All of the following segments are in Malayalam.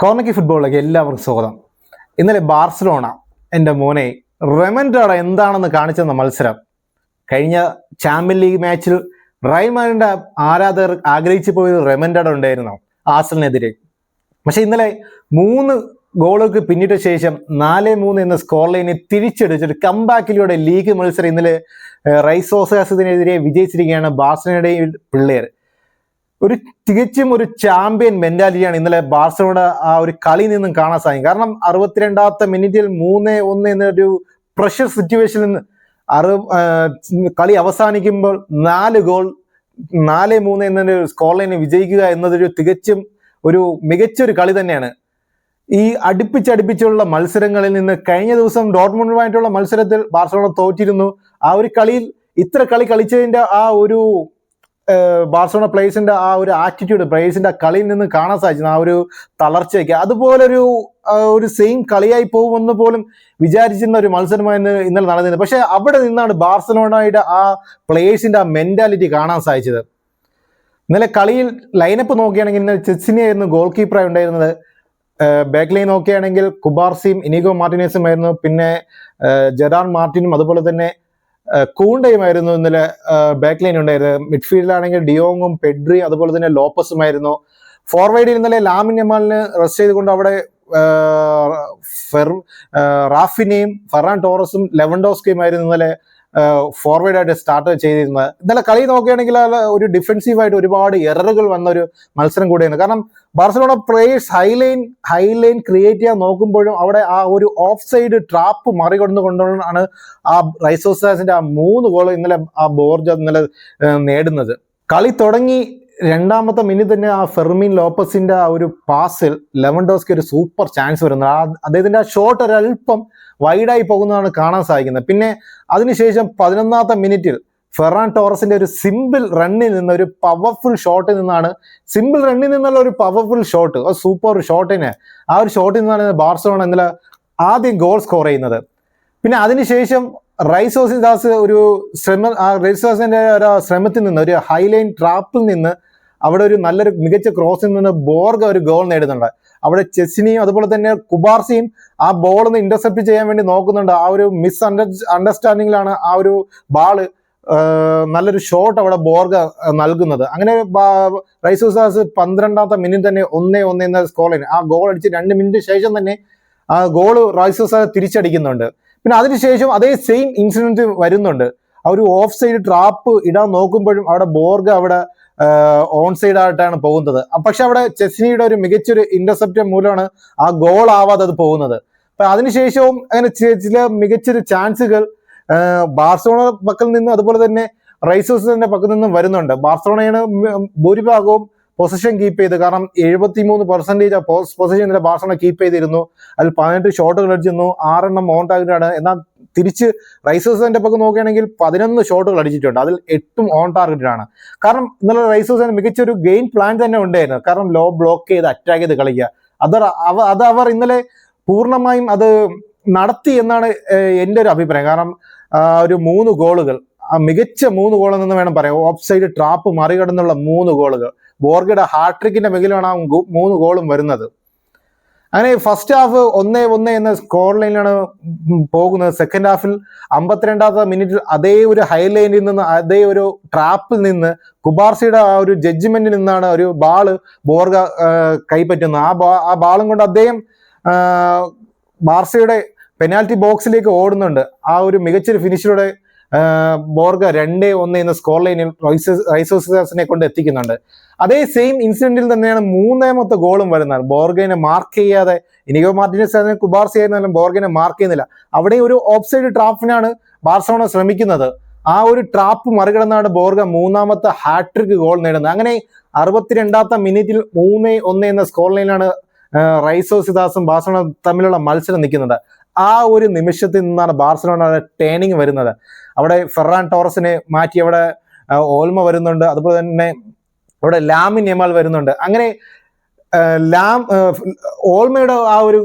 കോർണക്കി ഫുട്ബോളിലേക്ക് എല്ലാവർക്കും സ്വാഗതം. ഇന്നലെ ബാർസലോണ എന്റെ മോനെ റെമൻഡോടെ എന്താണെന്ന് കാണിച്ചെന്ന മത്സരം. കഴിഞ്ഞ ചാമ്പ്യൻ ലീഗ് മാച്ചിൽ റൈമാനിന്റെ ആരാധകർ ആഗ്രഹിച്ചു പോയത് റെമൻഡോടെ ഉണ്ടായിരുന്നു ആസലിനെതിരെ. പക്ഷെ ഇന്നലെ മൂന്ന് ഗോളുകൾക്ക് പിന്നിട്ട ശേഷം നാല് മൂന്ന് എന്ന സ്കോർ ലൈനെ തിരിച്ചെടുത്തിട്ട് കമ്പാക്കിലൂടെ ലീഗ് മത്സരം ഇന്നലെ റൈസോസാസിനെതിരെ വിജയിച്ചിരിക്കുകയാണ് ബാർസലോണയുടെ പിള്ളേർ ഒരു തികച്ചും ഒരു ചാമ്പ്യൻ മെന്റാലിറ്റിയാണ് ഇന്നലെ ബാർസലോണ ആ ഒരു കളി നിന്നും കാണാൻ സാധിക്കും. കാരണം അറുപത്തിരണ്ടാമത്തെ മിനിറ്റിൽ മൂന്ന് ഒന്ന് എന്നൊരു പ്രഷർ സിറ്റുവേഷനിൽ നിന്ന് അറു കളി അവസാനിക്കുമ്പോൾ നാല് ഗോൾ നാല് മൂന്ന് എന്നൊരു സ്കോർ ലൈനെ വിജയിക്കുക എന്നതൊരു തികച്ചും ഒരു മികച്ചൊരു കളി തന്നെയാണ്. ഈ അടുപ്പിച്ചടുപ്പിച്ചുള്ള മത്സരങ്ങളിൽ നിന്ന് കഴിഞ്ഞ ദിവസം ഡോട്ട്മുണ്ടുമായിട്ടുള്ള മത്സരത്തിൽ ബാർസലോണ തോറ്റിരുന്നു. ആ ഒരു കളിയിൽ ഇത്ര കളി കളിച്ചതിന്റെ ആ ഒരു ബാർസലോണ പ്ലേസിന്റെ ആ ഒരു ആറ്റിറ്റ്യൂഡ് പ്ലേസിന്റെ കളിയിൽ നിന്ന് കാണാൻ സാധിച്ചു ആ ഒരു തളർച്ചയൊക്കെ. അതുപോലൊരു ഒരു സെയിം കളിയായി പോകുമെന്ന് പോലും വിചാരിച്ചിരുന്ന ഒരു മത്സരമായിരുന്നു ഇന്നലെ നടന്നിരുന്നത്. പക്ഷെ അവിടെ നിന്നാണ് ബാർസലോണയുടെ ആ പ്ലേസിന്റെ ആ മെന്റാലിറ്റി കാണാൻ സാധിച്ചത്. ഇന്നലെ കളിയിൽ ലൈനപ്പ് നോക്കുകയാണെങ്കിൽ ഇന്നലെ ചെസ്സിനെയായിരുന്നു ഗോൾ കീപ്പറായി ഉണ്ടായിരുന്നത്. ബാക്ക് ലൈൻ നോക്കുകയാണെങ്കിൽ കുബാർസിയും ഇനിഗോ മാർട്ടിനേസും ആയിരുന്നു. പിന്നെ ജെറാൻ മാർട്ടിനും അതുപോലെ തന്നെ കൂണ്ടയുമായിരുന്നു ഇന്നലെ ബാക്ക് ലൈൻ ഉണ്ടായിരുന്നത്. മിഡ്ഫീൽഡിലാണെങ്കിൽ ഡിയോങ്ങും പെഡ്രി അതുപോലെ തന്നെ ലോപ്പസും ആയിരുന്നു ഫോർവേഡിൽ ഇന്നലെ ലാമിൻ യമാലിന് റെസ്റ്റ് ചെയ്തുകൊണ്ട് അവിടെ ഫെർ റാഫിനെയും ഫെറാൻ ടോറസും ലെവൻഡോസ്കയും ആയിരുന്നു ഇന്നലെ ഫോർവേഡ് ആയിട്ട് സ്റ്റാർട്ട് ചെയ്തിരുന്നത്. ഇന്നലെ കളി നോക്കുകയാണെങ്കിൽ ഒരു ഡിഫെൻസീവ് ആയിട്ട് ഒരുപാട് എററുകൾ വന്ന ഒരു മത്സരം കൂടിയാണ് കാരണം Barcelona players high line high line create ചെയ്യാൻ നോക്കുമ്പോഴും അവിടെ ആ ഒരു ഓഫ് സൈഡ് ട്രാപ്പ് മറികടന്നു കൊണ്ടാണ് ആ റൈസോസാസിന്റെ ആ മൂന്ന് ഗോൾ ഇന്നലെ ആ ബോർജ് ഇന്നലെ നേടുന്നത്. കളി തുടങ്ങി രണ്ടാമത്തെ മിനിറ്റ് തന്നെ ആ ഫെർമിൻ ലോപ്പസിന്റെ ആ ഒരു പാസിൽ ലെവൻഡോസ്കി ഒരു സൂപ്പർ ചാൻസ് വരുന്നത് ആ അദ്ദേഹത്തിന്റെ ആ ഷോട്ട് ഒരല്പം വൈഡായി പോകുന്നതാണ് കാണാൻ സാധിക്കുന്നത്. പിന്നെ അതിനുശേഷം പതിനൊന്നാമത്തെ മിനിറ്റിൽ ഫെറാൻ ടോറസിന്റെ ഒരു സിമ്പിൾ റണ്ണിൽ നിന്ന് ഒരു പവർഫുൾ ഷോട്ടിൽ നിന്നാണ് സിമ്പിൾ റണ്ണിൽ നിന്നുള്ള ഒരു പവർഫുൾ ഷോട്ട് ആ സൂപ്പർ ഷോട്ടിന് ആ ഒരു ഷോട്ടിൽ നിന്നാണ് ബാർസലോണ ഇന്നലെ ആദ്യം ഗോൾ സ്കോർ ചെയ്യുന്നത്. പിന്നെ അതിനുശേഷം റൈസോസിദാസ് ഒരു ശ്രമ റൈസോസിന്റെ ഒരു ശ്രമത്തിൽ നിന്ന് ഒരു ഹൈലൈൻ ട്രാപ്പിൽ നിന്ന് അവിടെ ഒരു നല്ലൊരു മികച്ച ക്രോസിൽ നിന്ന് ബോർഗ ഒരു ഗോൾ നേടുന്നുണ്ട്. അവിടെ ചെസ്സിനെയും അതുപോലെ തന്നെ കുബാർസിയും ആ ബോൾ ഒന്ന് ഇന്റർസെപ്റ്റ് ചെയ്യാൻ വേണ്ടി നോക്കുന്നുണ്ട്. ആ ഒരു മിസ് അണ്ടർ അണ്ടർസ്റ്റാൻഡിങ്ങിലാണ് ആ ഒരു ബാൾ നല്ലൊരു ഷോട്ട് അവിടെ ബോർഗ നൽകുന്നത്. അങ്ങനെ റൈസൂസാസ് പന്ത്രണ്ടാമത്തെ മിനിറ്റ് തന്നെ ഒന്നേ ഒന്ന് എന്ന ലൈൻ ആ ഗോൾ അടിച്ച് രണ്ട് മിനിറ്റ് ശേഷം തന്നെ ആ ഗോൾ റൈസൂസാസ് തിരിച്ചടിക്കുന്നുണ്ട്. പിന്നെ അതിനുശേഷം അതേ സെയിം ഇൻസിഡന്റ് വരുന്നുണ്ട്. ആ ഒരു ഓഫ് സൈഡ് ട്രാപ്പ് ഇടാൻ നോക്കുമ്പോഴും അവിടെ ബോർഗ അവിടെ ഓൺ സൈഡ് ആയിട്ടാണ് പോകുന്നത്. പക്ഷെ അവിടെ ചെസ്നിയുടെ ഒരു മികച്ചൊരു ഇന്റർസെപ്റ്റ് മൂലമാണ് ആ ഗോൾ ആവാതെ അത് പോകുന്നത്. അപ്പൊ അതിനുശേഷവും അങ്ങനെ ചില മികച്ചൊരു ചാൻസുകൾ ബാർസലോണ പക്കൽ നിന്ന് അതുപോലെ തന്നെ റൈസേഴ്സിന്റെ പക്കൽ നിന്നും വരുന്നുണ്ട്. ബാർസലോണയാണ് മ- ഭൂരിഭാഗവും പൊസിഷൻ കീപ്പ് ചെയ്ത് കാരണം എഴുപത്തി മൂന്ന് പെർസെന്റേജ് പൊസിഷൻ ബാർസോണ കീപ്പ് ചെയ്തിരുന്നു. അതിൽ പതിനെട്ട് ഷോട്ടുകൾ അടിച്ചിരുന്നു. ആറെണ്ണം ഓൺ ടാഗിലാണ് എന്നാൽ തിരിച്ച് റൈസേഴ്സിന്റെ പക്കം നോക്കുകയാണെങ്കിൽ പതിനൊന്ന് ഷോട്ടുകൾ അടിച്ചിട്ടുണ്ട്. അതിൽ എട്ടും ഓൺ ടാർഗറ്റിലാണ് കാരണം ഇന്നലെ റൈസേഴ്സിന് മികച്ചൊരു ഗെയിം പ്ലാൻ തന്നെ ഉണ്ടായിരുന്നു. കാരണം ലോ ബ്ലോക്ക് ചെയ്ത് അറ്റാക്ക് ചെയ്ത് കളിക്കുക. അത് അവ അത് അവർ ഇന്നലെ പൂർണമായും അത് നടത്തി എന്നാണ് എന്റെ ഒരു അഭിപ്രായം. കാരണം ഒരു മൂന്ന് ഗോളുകൾ മികച്ച മൂന്ന് ഗോളിൽ നിന്ന് വേണം പറയാം. ഓഫ് സൈഡ് ട്രാപ്പ് മറികടന്നുള്ള മൂന്ന് ഗോളുകൾ ബോർഗയുടെ ഹാട്രിക്കിന്റെ മികലാണ് ആ മൂന്ന് ഗോളും വരുന്നത്. അങ്ങനെ ഫസ്റ്റ് ഹാഫ് ഒന്നേ ഒന്ന് എന്ന സ്കോർ ലൈനിലാണ് പോകുന്നത്. സെക്കൻഡ് ഹാഫിൽ അമ്പത്തിരണ്ടാമത്തെ മിനിറ്റിൽ അതേ ഒരു ഹൈ ലൈനിൽ നിന്ന് അതേ ഒരു ട്രാപ്പിൽ നിന്ന് കുബാർസിയുടെ ആ ഒരു ജഡ്ജ്മെന്റിൽ നിന്നാണ് ഒരു ബാൾ ബോർഗ കൈപ്പറ്റുന്നത്. ആ ബാ ആ ബാളും കൊണ്ട് അദ്ദേഹം ബാർസയുടെ പെനാൽറ്റി ബോക്സിലേക്ക് ഓടുന്നുണ്ട്. ആ ഒരു മികച്ചൊരു ഫിനിഷിലൂടെ ബോർഗ രണ്ടേ ഒന്ന് എന്ന സ്കോർ ലൈനിൽ റൈസോസിനെ കൊണ്ട് എത്തിക്കുന്നുണ്ട്. അതേ സെയിം ഇൻസിഡന്റിൽ തന്നെയാണ് മൂന്നാമത്തെ ഗോളും വരുന്നത്. ബോർഗനെ മാർക്ക് ചെയ്യാതെ ഇനിയോ മാർട്ടിനസ് കുബാർസി ആയിരുന്നാലും ബോർഗനെ മാർക്ക് ചെയ്യുന്നില്ല. അവിടെ ഒരു ഓഫ് സൈഡ് ട്രാപ്പിനാണ് ബാർസലോണ ശ്രമിക്കുന്നത്. ആ ഒരു ട്രാപ്പ് മറികടന്നാണ് ബോർഗ മൂന്നാമത്തെ ഹാട്രിക് ഗോൾ നേടുന്നത്. അങ്ങനെ അറുപത്തിരണ്ടാമത്തെ മിനിറ്റിൽ മൂന്ന് ഒന്ന് എന്ന സ്കോർ ലൈനാണ് റൈസോസിദാസും ബാർസലോണ തമ്മിലുള്ള മത്സരം നിൽക്കുന്നത്. ആ ഒരു നിമിഷത്തിൽ നിന്നാണ് ബാർസലോണ ടേണിങ് വരുന്നത്. അവിടെ ഫെറാൻ ടോറസിനെ മാറ്റി അവിടെ ഓൽമ വരുന്നുണ്ട്. അതുപോലെ തന്നെ അവിടെ ലാമിൻ യമാൽ വരുന്നുണ്ട്. അങ്ങനെ ലാം ഓൾമയുടെ ആ ഒരു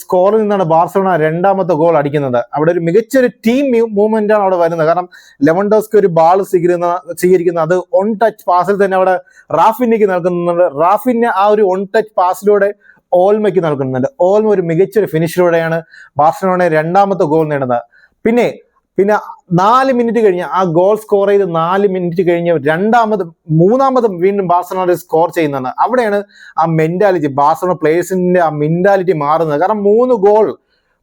സ്കോറിൽ നിന്നാണ് ബാർസലോണ രണ്ടാമത്തെ ഗോൾ അടിക്കുന്നത്. അവിടെ ഒരു മികച്ചൊരു ടീം മൂവ്മെന്റ് ആണ് അവിടെ വരുന്നത്. കാരണം ലെവൻഡോസ്കി ഒരു ബാൾ സ്വീകരിക്കുന്ന സ്വീകരിക്കുന്നത് അത് ഓൺ ടച്ച് പാസിൽ തന്നെ അവിടെ റാഫിന്നേക്ക് നൽകുന്നുണ്ട്. റാഫിന് ആ ഒരു ഓൺ ടച്ച് പാസിലൂടെ ഓൾമയ്ക്ക് നൽകുന്നുണ്ട്. ഓൾമ ഒരു മികച്ചൊരു ഫിനിഷിലൂടെയാണ് ബാർസലോണ രണ്ടാമത്തെ ഗോൾ നേടുന്നത്. പിന്നെ പിന്നെ നാല് മിനിറ്റ് കഴിഞ്ഞ് ആ ഗോൾ സ്കോർ ചെയ്ത് നാല് മിനിറ്റ് കഴിഞ്ഞ് രണ്ടാമതും മൂന്നാമതും വീണ്ടും ബാർസലോണ സ്കോർ ചെയ്യുന്നതാണ്. അവിടെയാണ് ആ മെന്റാലിറ്റി ബാർസലോണ പ്ലേയേഴ്സിന്റെ ആ മെന്റാലിറ്റി മാറുന്നത്. കാരണം മൂന്ന് ഗോൾ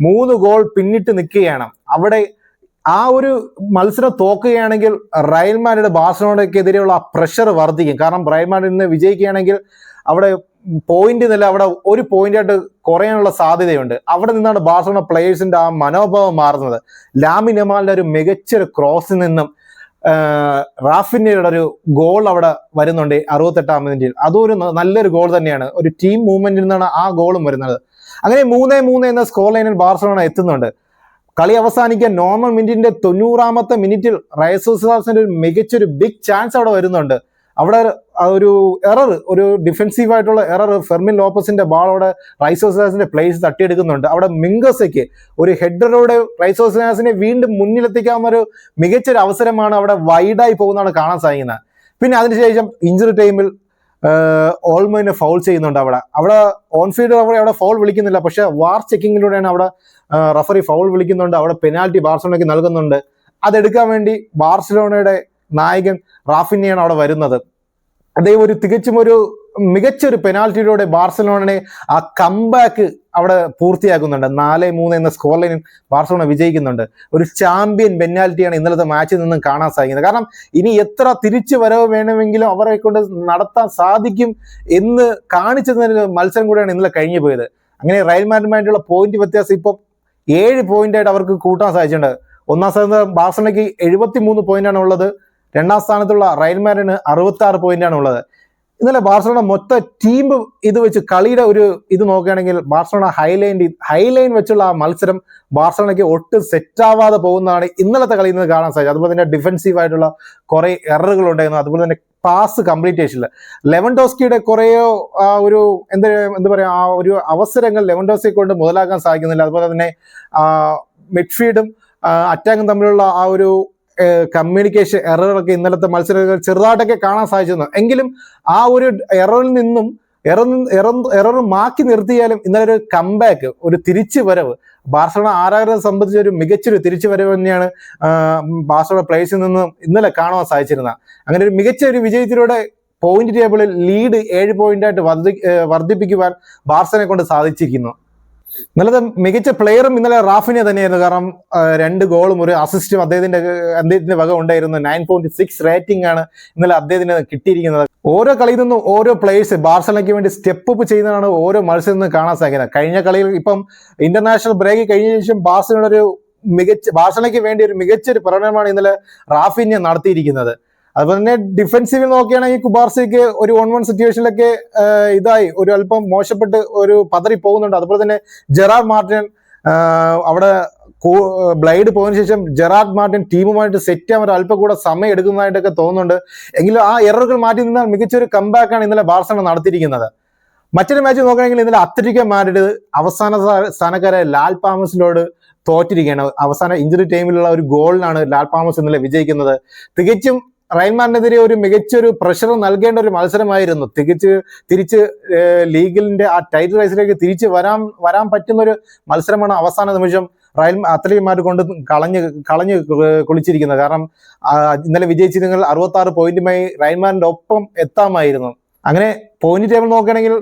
മൂന്ന് ഗോൾ പിന്നിട്ട് നിൽക്കുകയാണ്. അവിടെ ആ ഒരു മത്സരം തോക്കുകയാണെങ്കിൽ റയൽമാരുടെ ബാർസലോണയ്ക്കെതിരെയുള്ള ആ പ്രഷർ വർദ്ധിക്കും. കാരണം റയൽമാരിൽ നിന്ന് വിജയിക്കുകയാണെങ്കിൽ അവിടെ പോയിന്റ് നില അവിടെ ഒരു പോയിന്റ് ആയിട്ട് കുറയാനുള്ള സാധ്യതയുണ്ട്. അവിടെ നിന്നാണ് ബാർസലോണ പ്ലേയേഴ്സിന്റെ ആ മനോഭാവം മാറുന്നത്. ലാമി നമാലിന്റെ ഒരു മികച്ചൊരു ക്രോസിൽ നിന്നും റാഫിന്റെ ഒരു ഗോൾ അവിടെ വരുന്നുണ്ട് അറുപത്തെട്ടാം മിനിറ്റിൽ അതും ഒരു നല്ലൊരു ഗോൾ തന്നെയാണ്. ഒരു ടീം മൂവ്മെന്റിൽ നിന്നാണ് ആ ഗോളും വരുന്നത്. അങ്ങനെ മൂന്നേ മൂന്ന് എന്ന സ്കോർ ലൈനിൽ ബാർസലോണ എത്തുന്നുണ്ട്. കളി അവസാനിക്കാൻ നോർമൽ മിനിറ്റിന്റെ തൊണ്ണൂറാമത്തെ മിനിറ്റിൽ റയസോസിന്റെ ഒരു മികച്ചൊരു ബിഗ് ചാൻസ് അവിടെ വരുന്നുണ്ട്. അവിടെ ഒരു എറർ ഒരു ഡിഫെൻസീവ് ആയിട്ടുള്ള എറർ ഫെർമിൻ ലോപ്പസിന്റെ ബാൾ അവിടെ റൈസോസിനാസിന്റെ പ്ലേസ് തട്ടിയെടുക്കുന്നുണ്ട്. അവിടെ മിങ്കസയ്ക്ക് ഒരു ഹെഡറോടെ റൈസോസിനാസിനെ വീണ്ടും മുന്നിലെത്തിക്കാവുന്ന ഒരു മികച്ചൊരു അവസരമാണ് അവിടെ വൈഡായി പോകുന്നതാണ് കാണാൻ സാധിക്കുന്നത്. പിന്നെ അതിനുശേഷം ഇഞ്ചുറി ടൈമിൽ ഓൾമോനെ ഫൗൾ ചെയ്യുന്നുണ്ട് അവിടെ. അവിടെ ഓൺ ഫീൽഡ് അവിടെ അവിടെ ഫൗൾ വിളിക്കുന്നില്ല. പക്ഷെ വാർ ചെക്കിങ്ങിലൂടെയാണ് അവിടെ റഫറി ഫൗൾ വിളിക്കുന്നുണ്ട്. അവിടെ പെനാൽറ്റി ബാർസലോണയ്ക്ക് നൽകുന്നുണ്ട്. അതെടുക്കാൻ വേണ്ടി ബാർസലോണയുടെ നായകൻ റാഫിനെയാണ് അവിടെ വരുന്നത്. അദ്ദേഹം ഒരു തികച്ചും ഒരു മികച്ചൊരു പെനാൽറ്റിയിലൂടെ ബാർസലോണനെ ആ കംബാക്ക് അവിടെ പൂർത്തിയാക്കുന്നുണ്ട്. നാല് മൂന്ന് എന്ന സ്കോർ ലൈനിൽ ബാർസലോണ വിജയിക്കുന്നുണ്ട്. ഒരു ചാമ്പ്യൻ പെനാൽറ്റിയാണ് ഇന്നലത്തെ മാച്ചിൽ നിന്നും കാണാൻ സാധിക്കുന്നത്. കാരണം ഇനി എത്ര തിരിച്ചു വരവ് വേണമെങ്കിലും അവരെ കൊണ്ട് നടത്താൻ സാധിക്കും എന്ന് കാണിച്ചു തരുന്ന ഒരു മത്സരം കൂടെയാണ് ഇന്നലെ കഴിഞ്ഞു പോയത്. അങ്ങനെ റയൽ മാഡ്രിഡുമായിട്ടുള്ള പോയിന്റ് വ്യത്യാസം ഇപ്പോൾ ഏഴ് പോയിന്റായിട്ട് അവർക്ക് കൂട്ടാൻ സാധിച്ചിട്ടുണ്ട്. ഒന്നാം സ്ഥാനത്ത് ബാർസലോണയ്ക്ക് എഴുപത്തി മൂന്ന് പോയിന്റാണ് ഉള്ളത്. രണ്ടാം സ്ഥാനത്തുള്ള റയൽ മാഡ്രിഡിന് അറുപത്തി ആറ് പോയിന്റാണ് ഉള്ളത്. ഇന്നലെ ബാർസലോണ മൊത്തം ടീം ഇത് വെച്ച് കളിയുടെ ഒരു ഇത് നോക്കുകയാണെങ്കിൽ ബാർസലോണ ഹൈലൈൻ ഹൈലൈൻ വെച്ചുള്ള ആ മത്സരം ബാർസലോണയ്ക്ക് ഒട്ടും സെറ്റാവാതെ പോകുന്നതാണ് ഇന്നലത്തെ കളിയിൽ നിന്ന് കാണാൻ സാധിച്ചത്. അതുപോലെ തന്നെ ഡിഫൻസീവ് ആയിട്ടുള്ള കുറേ എററുകൾ ഉണ്ടായിരുന്നു. അതുപോലെ തന്നെ പാസ് കംപ്ലീറ്റേഷനിൽ ലെവൻ ഡോസ്കിയുടെ കുറേയോ ആ ഒരു എന്താ എന്താ പറയാ ആ ഒരു അവസരങ്ങൾ ലെവൻ ഡോസ്കി കൊണ്ട് മുതലാക്കാൻ സാധിക്കുന്നില്ല. അതുപോലെ തന്നെ മിഡ്ഫീൽഡും അറ്റാക്കും തമ്മിലുള്ള ആ ഒരു കമ്മ്യൂണിക്കേഷൻ എററുകളൊക്കെ ഇന്നലത്തെ മത്സരങ്ങൾ ചെറുതായിട്ടൊക്കെ കാണാൻ സാധിച്ചിരുന്നു. എങ്കിലും ആ ഒരു എററിൽ നിന്നും എറർ എറർ മാക്കി നിർത്തിയാലും ഇന്നലെ ഒരു കംബാക്ക് ഒരു തിരിച്ചു വരവ് ബാർസലോണ ആരാധകരെ സംബന്ധിച്ച ഒരു മികച്ചൊരു തിരിച്ചു വരവ് തന്നെയാണ് ബാർസലോണ പ്ലേസിൽ നിന്നും ഇന്നലെ കാണുവാൻ സാധിച്ചിരുന്നത്. അങ്ങനെ ഒരു മികച്ച ഒരു വിജയത്തിലൂടെ പോയിന്റ് ടേബിളിൽ ലീഡ് ഏഴ് പോയിന്റായിട്ട് വർദ്ധി വർദ്ധിപ്പിക്കുവാൻ ബാർസനെ കൊണ്ട് സാധിച്ചിരിക്കുന്നു. ഇന്നലത്തെ മികച്ച പ്ലെയറും ഇന്നലെ റാഫിനെ തന്നെയായിരുന്നു. കാരണം രണ്ട് ഗോളും ഒരു അസിസ്റ്റും അദ്ദേഹത്തിന്റെ അദ്ദേഹത്തിന്റെ വക ഉണ്ടായിരുന്നു. നയൻ പോയിന്റ് സിക്സ് റേറ്റിംഗ് ആണ് ഇന്നലെ അദ്ദേഹത്തിന് കിട്ടിയിരിക്കുന്നത്. ഓരോ കളിയിൽ നിന്നും ഓരോ പ്ലേയേഴ്സ് ബാർസലോണയ്ക്ക് വേണ്ടി സ്റ്റെപ്പ് അപ്പ് ചെയ്യുന്നതാണ് ഓരോ മത്സരത്തിൽ നിന്ന് കാണാൻ സാധിക്കുന്നത്. കഴിഞ്ഞ കളിയിൽ ഇപ്പം ഇന്റർനാഷണൽ ബ്രേക്ക് കഴിഞ്ഞ ശേഷം ബാർസലോണ ഒരു മികച്ച ബാർസലോണയ്ക്ക് വേണ്ടി ഒരു മികച്ച ഒരു പ്രകടനമാണ് ഇന്നലെ റാഫിനെ നടത്തിയിരിക്കുന്നത്. അതുപോലെ തന്നെ ഡിഫൻസീവിൽ നോക്കുകയാണെങ്കിൽ കുബാർസിക്ക് ഒരു വൺ വൺ സിറ്റുവേഷനിലൊക്കെ ഇതായി. ഒരു അല്പം മോശപ്പെട്ട് ഒരു പതറി പോകുന്നുണ്ട്. അതുപോലെ തന്നെ ജെറാർഡ് മാർട്ടിൻ അവിടെ ബ്ലൈഡ് പോയതിനു ശേഷം ജെറാർഡ് മാർട്ടിൻ ടീമുമായിട്ട് സെറ്റ് ചെയ്യാൻ ഒരു അല്പം കൂടെ സമയം എടുക്കുന്നതായിട്ടൊക്കെ തോന്നുന്നുണ്ട്. എങ്കിലും ആ എററുകൾ മാറ്റി നിന്നാൽ മികച്ചൊരു കമ്പാക്കാണ് ഇന്നലെ ബാർസലോണ നടത്തിയിരിക്കുന്നത്. മറ്റൊരു മാച്ച് നോക്കുകയാണെങ്കിൽ ഇന്നലെ അത്ലറ്റിക്ക മാറിയത് അവസാന സ്ഥാനക്കാരായ സ്ഥാനക്കാരെ ലാൽ പാമസിനോട് തോറ്റിരിക്കുകയാണ്. അവസാന ഇഞ്ചുറി ടൈമിലുള്ള ഒരു ഗോളിനാണ് ലാൽ പാമസ് ഇന്നലെ വിജയിക്കുന്നത്. തികച്ചും റയൽമാറിനെതിരെ ഒരു മികച്ചൊരു പ്രഷർ നൽകേണ്ട ഒരു മത്സരമായിരുന്നു. തികച്ച് തിരിച്ച് ലീഗിന്റെ ആ ടൈറ്റിൽ റേസിലേക്ക് തിരിച്ച് വരാൻ വരാൻ പറ്റുന്ന ഒരു മത്സരമാണ് അവസാന നിമിഷം റയൽ അത്ലീമാർ കൊണ്ട് കളഞ്ഞ് കളഞ്ഞ് കുളിച്ചിരിക്കുന്നത്. കാരണം ഇന്നലെ വിജയിച്ചിരുന്നെങ്കിൽ അറുപത്തി ആറ് പോയിന്റുമായി റയൽമാറിന്റെ ഒപ്പം എത്താമായിരുന്നു. അങ്ങനെ പോയിന്റ് ടേബിൾ നോക്കുകയാണെങ്കിൽ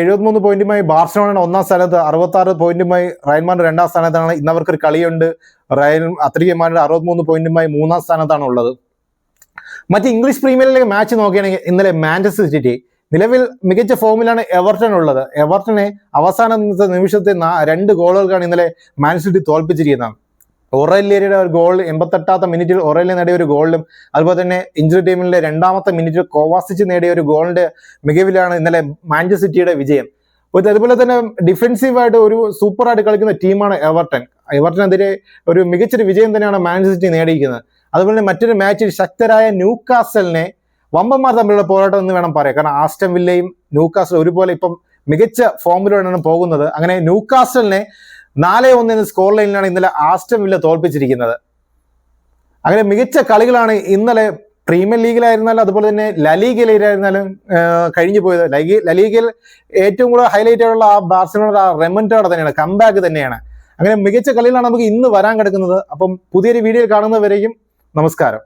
എഴുപത്തിമൂന്ന് പോയിന്റുമായി ബാർസലോണ ഒന്നാം സ്ഥാനത്ത് അറുപത്തി ആറ് പോയിന്റുമായി റയൽമാറിന്റെ രണ്ടാം സ്ഥാനത്താണ്. ഇന്നവർക്ക് ഒരു കളിയുണ്ട്. റയൽ അത്ലീമാരുടെ അറുപത്തിമൂന്ന് പോയിന്റുമായി മൂന്നാം സ്ഥാനത്താണ് ഉള്ളത് മറ്റ് ഇംഗ്ലീഷ് പ്രീമിയർ ലീഗ് മാച്ച് നോക്കുകയാണെങ്കിൽ ഇന്നലെ മാഞ്ചസ്റ്റർ സിറ്റി നിലവിൽ മികച്ച ഫോമിലാണ് എവർട്ടൺ ഉള്ളത്. എവർട്ടനെ അവസാന നിമിഷത്തെ രണ്ട് ഗോളുകൾക്കാണ് ഇന്നലെ മാഞ്ചസ്റ്റർ സിറ്റി തോൽപ്പിച്ചിരിക്കുന്നത്. ഒറേലിയയുടെ ഒരു ഗോൾ എൺപത്തെട്ടാമത്തെ മിനിറ്റിൽ ഒറേലിയ നേടിയ ഒരു ഗോളിലും അതുപോലെ തന്നെ ഇഞ്ചുറി ടീമിലെ രണ്ടാമത്തെ മിനിറ്റിൽ കോവാസിച്ച് നേടിയ ഒരു ഗോളിന്റെ മികവിലാണ് ഇന്നലെ മാഞ്ചസ്റ്റർ സിറ്റിയുടെ വിജയം. അതുപോലെ തന്നെ ഡിഫെൻസീവായിട്ട് ഒരു സൂപ്പറായിട്ട് കളിക്കുന്ന ടീമാണ് എവർട്ടൺ എവർട്ടനെതിരെ ഒരു മികച്ചൊരു വിജയം തന്നെയാണ് മാഞ്ചസ്റ്റർ സിറ്റി നേടിയിരിക്കുന്നത്. അതുപോലെ തന്നെ മറ്റൊരു മാച്ചിൽ ശക്തരായ ന്യൂകാസലിനെ വമ്പന്മാർ തമ്മിലുള്ള പോരാട്ടം എന്ന് വേണം പറയാം കാരണം ആസ്റ്റം വില്ലയും ന്യൂകാസൽ ഒരുപോലെ ഇപ്പം മികച്ച ഫോമിലൂടെയാണ് പോകുന്നത്. അങ്ങനെ ന്യൂകാസലിനെ നാല് ഒന്ന് എന്ന സ്കോർ ലൈനിലാണ് ഇന്നലെ ആസ്റ്റം വില്ല തോൽപ്പിച്ചിരിക്കുന്നത്. അങ്ങനെ മികച്ച കളികളാണ് ഇന്നലെ പ്രീമിയർ ലീഗിലായിരുന്നാലും അതുപോലെ തന്നെ ലലീഗയിലായിരുന്നാലും കഴിഞ്ഞു പോയത്. ലൈഗി ലലീഗയിൽ ഏറ്റവും കൂടുതൽ ഹൈലൈറ്റ് ആയിട്ടുള്ള ആ ബാർസലോണ ആ റെമന്റോടെ തന്നെയാണ്. കംബാക്ക് തന്നെയാണ്. അങ്ങനെ മികച്ച കളികളാണ് നമുക്ക് ഇന്ന് വരാൻ കിടക്കുന്നത്. അപ്പം പുതിയൊരു വീഡിയോ കാണുന്നവരെയും നമസ്കാരം.